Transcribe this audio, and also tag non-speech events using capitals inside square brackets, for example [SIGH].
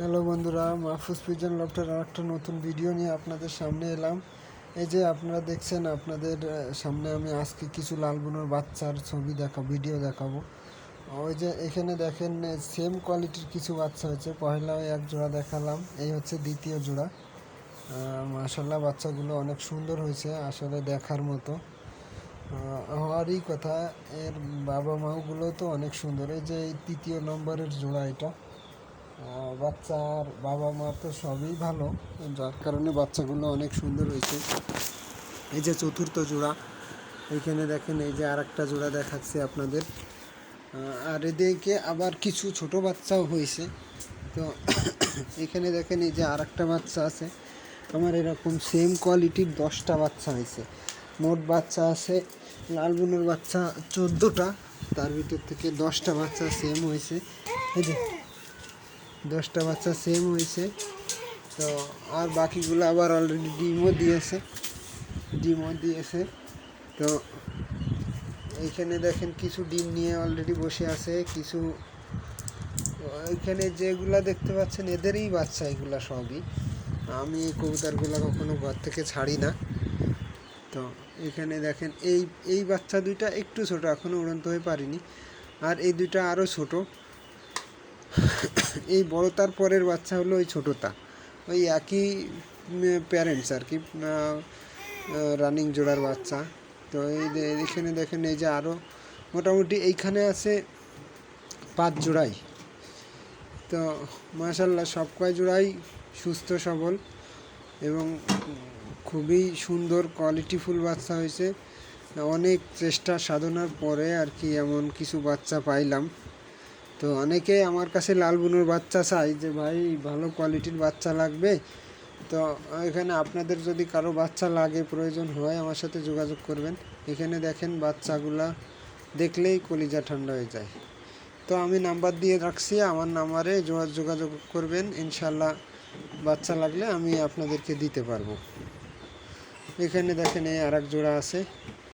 Hello বন্ধুরা Mahfuz pigeon লফটের আর একটা নতুন ভিডিও নিয়ে আপনাদের সামনে এলাম। এই যে আপনারা দেখছেন, আপনাদের সামনে আমি আজকে কিছু লালবুনোর বাচ্চার ছবি দেখা, ভিডিও দেখাবো। ওই যে এখানে দেখেন সেম কোয়ালিটির কিছু বাচ্চা হয়েছে। পয়লা এক জোড়া দেখালাম, এই হচ্ছে দ্বিতীয় জোড়া। মাসাল্লাহ বাচ্চাগুলো অনেক সুন্দর হয়েছে আসলে দেখার মতো। হওয়ারই কথা, এর বাবা মাগুলো তো অনেক সুন্দর। এই যে তৃতীয় নম্বরের জোড়া এটা। বাচ্চার বাবা মা তো সবই ভালো, যার কারণে বাচ্চাগুলো অনেক সুন্দর হয়েছে। এই যে চতুর্থ জোড়া এইখানে দেখেন এই যে আর একটা জোড়া দেখাচ্ছে আপনাদের। আর এদিকে আবার কিছু ছোট বাচ্চাও হয়েছে। তো [COUGHS] এখানে দেখেন এই যে আর একটা বাচ্চা আছে। আমার এরকম সেম কোয়ালিটির দশটা বাচ্চা হয়েছে। মোট বাচ্চা আছে, লালবুনোর বাচ্চা চোদ্দোটা, তার ভিতর থেকে দশটা বাচ্চা সেম হয়েছে। এই যে দশটা বাচ্চা সেম হয়েছে। তো আর বাকিগুলো আবার অলরেডি ডিমও দিয়েছে। ডিমও দিয়েছে। তো এইখানে দেখেন কিছু ডিম নিয়ে অলরেডি বসে আছে, কিছু এখানে যেগুলা দেখতে পাচ্ছেন, এদেরই বাচ্চা এগুলা সবই। আমি এই কবুতরগুলো কখনো ঘর থেকে ছাড়ি না। তো এখানে দেখেন, এই এই বাচ্চা দুইটা একটু ছোট, এখনও উড়ন্ত হয়ে পারিনি। আর এই দুইটা আরও ছোট। এই বড়তার পরের বাচ্চা হলো ওই ছোটটা। ওই একই প্যারেন্টস আর কি রানিং জোড়ার বাচ্চা। তো এই এখানে দেখেন এই যে আরও মোটামুটি এইখানে আছে পাঁচ জোড়াই। তো মাশাল্লাহ সব কয় জোড়াই সুস্থ, সবল এবং খুবই সুন্দর কোয়ালিটিফুল বাচ্চা হয়েছে। অনেক চেষ্টা সাধনার পরে আর কি এমন কিছু বাচ্চা পাইলাম। তো অনেকে আমার কাছে লাল বুনোর বাচ্চা চাই যে, ভাই, ভালো কোয়ালিটির বাচ্চা লাগবে। তো এখানে আপনাদের যদি কারও বাচ্চা লাগে, প্রয়োজন হয়, আমার সাথে যোগাযোগ করবেন। এখানে দেখেন বাচ্চাগুলা দেখলেই কলিজা ঠান্ডা হয়ে যায়। তো আমি নাম্বার দিয়ে রাখছি, আমার নাম্বারে যোগা- যোগাযোগ করবেন। ইনশাল্লাহ বাচ্চা লাগলে আমি আপনাদেরকে দিতে পারব। এখানে দেখেন এই আর জোড়া আছে।